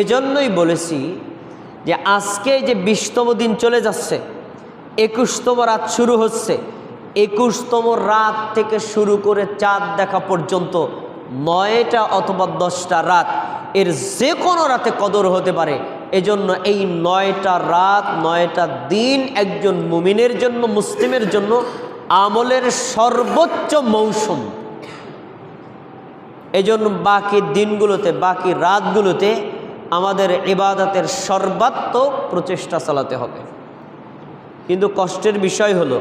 এজন্যই বলেছি যে আজকে যে বিশতম দিন চলে যাচ্ছে, একুশতম রাত শুরু হচ্ছে, একুশতম রাত থেকে শুরু করে চাঁদ দেখা পর্যন্ত নয়টা অথবা দশটা রাত এর যে কোনো রাতে কদর হতে পারে। এজন্য এই নয়টা রাত, নয়টা দিন একজন মুমিনের জন্য, মুসলিমের জন্য আমলের সর্বোচ্চ মৌসুম। এজন্য বাকি দিনগুলোতে, বাকি রাতগুলোতে আমাদের ইবাদতের সর্বাত্মক প্রচেষ্টা চালাতে হবে। কিন্তু কষ্টের বিষয় হলো,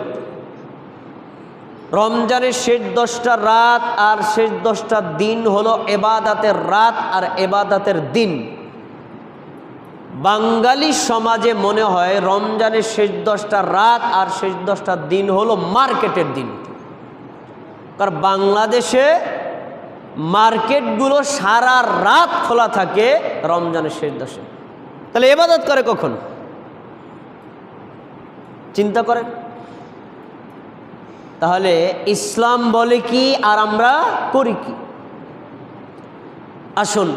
রমজানের শেষ দশটা রাত আর শেষ দশটা দিন হলো এবাদাতের রাত আর এবাদাতের দিন। বাঙালি সমাজে মনে হয় রমজানের শেষ দশটা রাত আর শেষ দশটা দিন হলো মার্কেটের দিন। কারণ বাংলাদেশে মার্কেটগুলো সারা রাত খোলা থাকে রমজানের শেষ দশে। তাহলে এবাদত করে কখন? চিন্তা করেন। তাহলে ইসলাম বলে কি আর আমরা করি কি? আসুন,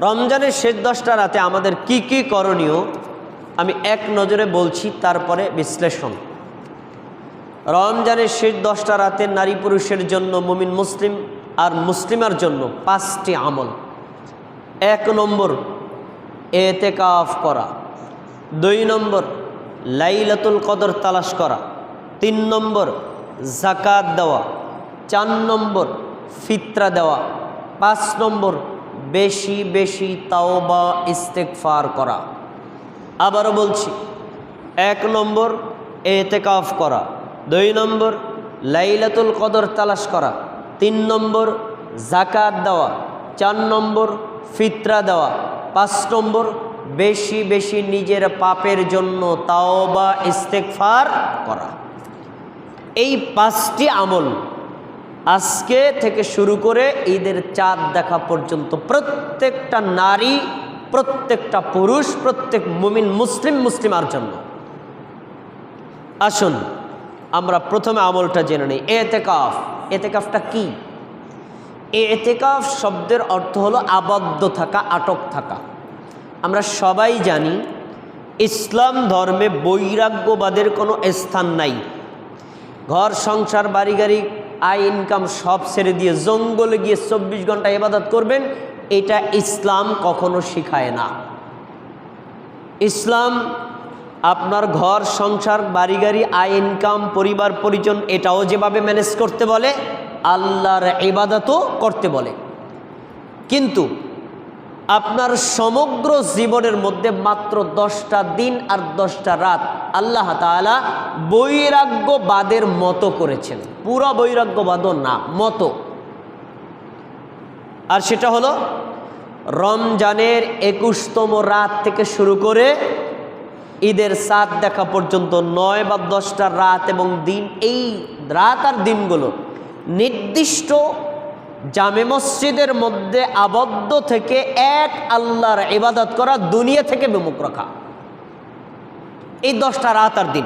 রমজানের শেষ দশটা রাতে আমাদের কি কি করণীয়? আমি এক নজরে বলছি, তারপরে বিশ্লেষণ। রমজানের শেষ দশটা রাতে নারী পুরুষের জন্য মুমিন মুসলিম আর মুসলিমার জন্য পাঁচটি আমল। এক নম্বর, এতেকাফ করা। দুই নম্বর, লাইলাতুল কদর তালাশ করা। তিন নম্বর জাকাত দেওয়া। চার নম্বর, ফিতরা দেওয়া। পাঁচ নম্বর, বেশি বেশি তাওবা ইস্তেকফার করা। আবারও বলছি, এক নম্বর, এতেকাফ করা। দুই নম্বর, লাইলাতুল কদর তালাশ করা। তিন নম্বর জাকাত দেওয়া, চার নম্বর ফিতরা দেওয়া, পাঁচ নম্বর বেশি বেশি নিজের পাপের জন্য তাওবা ইস্তেকফার করা। এই পাঁচটি আমল আজকে থেকে শুরু করে ঈদের চাঁদ দেখা পর্যন্ত প্রত্যেকটা নারী, প্রত্যেকটা পুরুষ, প্রত্যেক মুমিন, মুসলিম, মুসলিমার জন্য। আসুন, আমরা প্রথমে আমলটা জেনে নিই। এতেকাফ। এতেকাফটা কি? এতেকাফ শব্দের অর্থ হলো আবদ্ধ থাকা, আটক থাকা। আমরা সবাই জানি, ইসলাম ধর্মে বৈরাগ্যবাদের কোনো স্থান নাই। ঘর, সংসার, বাড়ি, গাড়ি, আয় ইনকাম সব ছেড়ে দিয়ে জঙ্গলে গিয়ে চব্বিশ ঘণ্টা ইবাদত করবেন, এটা ইসলাম কখনো শিখায় না। ইসলাম আপনার ঘর, সংসার, বাড়ি, গাড়ি, আয় ইনকাম পরিবার, পরিজন, এটাও যেভাবে ম্যানেজ করতে বলে, আল্লাহর ইবাদতও করতে বলে। কিন্তু আপনার সমগ্র জীবনের মধ্যে মাত্র দশটা দিন আর দশটা রাত আল্লাহ তালা বৈরাগ্যবাদের মতো করেছেন। পুরা বৈরাগ্যবাদও না, মতো। আর সেটা হলো, রমজানের একুশতম রাত থেকে শুরু করে ঈদের সাত দেখা পর্যন্ত নয় বা দশটা রাত এবং দিন, এই রাত আর দিনগুলো নির্দিষ্ট জামে মসজিদের মধ্যে আবদ্ধ থেকে এক আল্লাহর ইবাদত করা দুনিয়া থেকে বিমুখ রাখা। এই দশটা রাত আর দিন।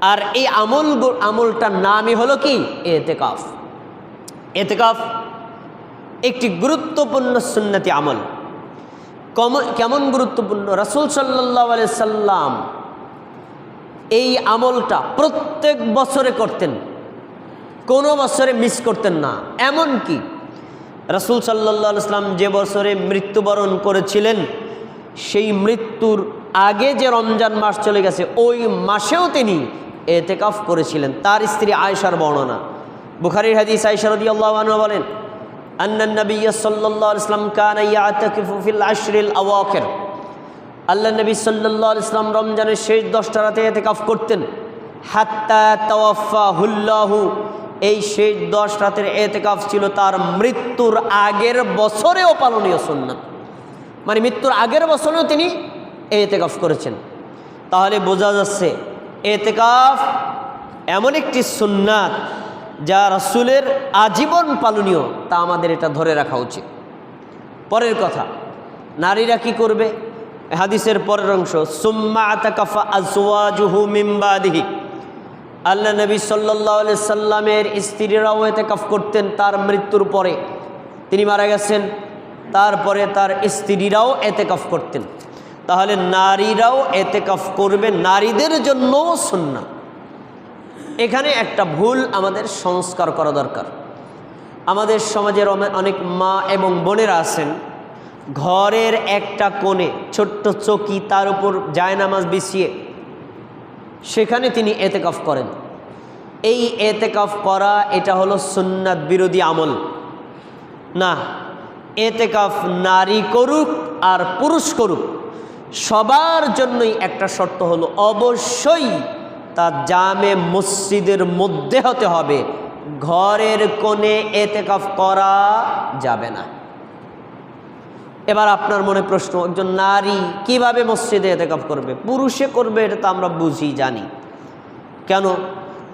আর এই আমল আমলটার নামই হলো কি? এতেকাফ। এতেকাফ একটি গুরুত্বপূর্ণ সুন্নতি আমল। কেমন গুরুত্বপূর্ণ? রাসুল সাল্লাহ সাল্লাম এই আমলটা প্রত্যেক বছরে করতেন। কোনো বছরে মিস করতেন না। এমন কি রাসুল সাল্লাহ ইসলাম যে বছরে মৃত্যুবরণ করেছিলেন, সেই মৃত্যুর আগে যে রমজান মাস চলে গেছে, ওই মাসেও তিনি এতেকাফ করেছিলেন। তার স্ত্রী আয়সার বর্ণনা। বুখারির হাদিস আয়সারদি আল্লাহ বলেন আন্নান নবী সাল্লাহ ইসলাম কান ফিল আশরিল আওয়াকের আল্লাহ নবী সাল্লাহ ইসলাম রমজানের শেষ দশটা রাতে এতেকাফ করতেন। হাত্তা তাওয়াফা হুল্লাহু এই শেষ দশ রাতের এতেকাফ ছিল তার মৃত্যুর আগের বছরেও পালনীয় সুন্নাত। মানে মৃত্যুর আগের বছরেও তিনি এতেকাফ করেছেন। তাহলে বোঝা যাচ্ছে, এতেকাফ এমন একটি সুন্নাত যা রাসুলের আজীবন পালনীয়, তা আমাদের এটা ধরে রাখা উচিত। পরের কথা, নারীরা কি করবে? হাদিসের পরের অংশ, সুম্মা আতাকাফা আজওয়াজুহু আল্লাহ নবী সাল্লাহ সাল্লামের স্ত্রীরাও এতে কাফ করতেন, তার মৃত্যুর পরে। তিনি মারা গেছেন, তারপরে তার স্ত্রীরাও এতেকাফ করতেন। তাহলে নারীরাও এতেকাফ করবে, নারীদের জন্যও সুন্না এখানে একটা ভুল আমাদের সংস্কার করা দরকার। আমাদের সমাজের অনেক মা এবং বোনেরা আছেন, ঘরের একটা কোণে ছোট্ট চকি তার উপর জায়নামাজ বিছিয়ে সেখানে তিনি এতেকাফ করেন। এই এতেকাফ করা এটা হলো সুন্নাত বিরোধী আমল। না, এতেকাফ নারী করুক আর পুরুষ করুক, সবার জন্যই একটা শর্ত হলো অবশ্যই তা জামে মসজিদের মধ্যে হতে হবে। ঘরের কোণে এতেকাফ করা যাবে না। এবার আপনার মনে প্রশ্ন, একজন নারী কীভাবে মসজিদে এতেকাফ করবে? পুরুষে করবে, এটা তো আমরা বুঝি, জানি। কেন?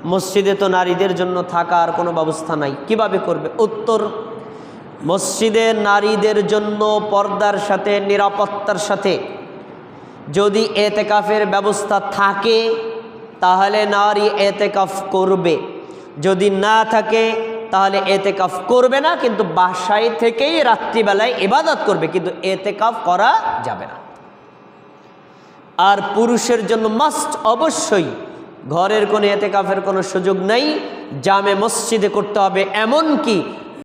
মসজিদে তো নারীদের জন্য থাকার কোনো ব্যবস্থা নাই। কীভাবে করবে? উত্তর, মসজিদে নারীদের জন্য পর্দার সাথে, নিরাপত্তার সাথে যদি এতেকাফের ব্যবস্থা থাকে তাহলে নারী এতেকাফ করবে। যদি না থাকে, তাহলে এতেকাফ করবে না, কিন্তু বাসায় থেকেই রাত্রিবেলায় ইবাদত করবে, কিন্তু এতেকাফ করা যাবে না। আর পুরুষের জন্য মাস্ট অবশ্যই, ঘরের কোনো এতেকাফের কোনো সুযোগ নেই, জামে মসজিদে করতে হবে এমন কি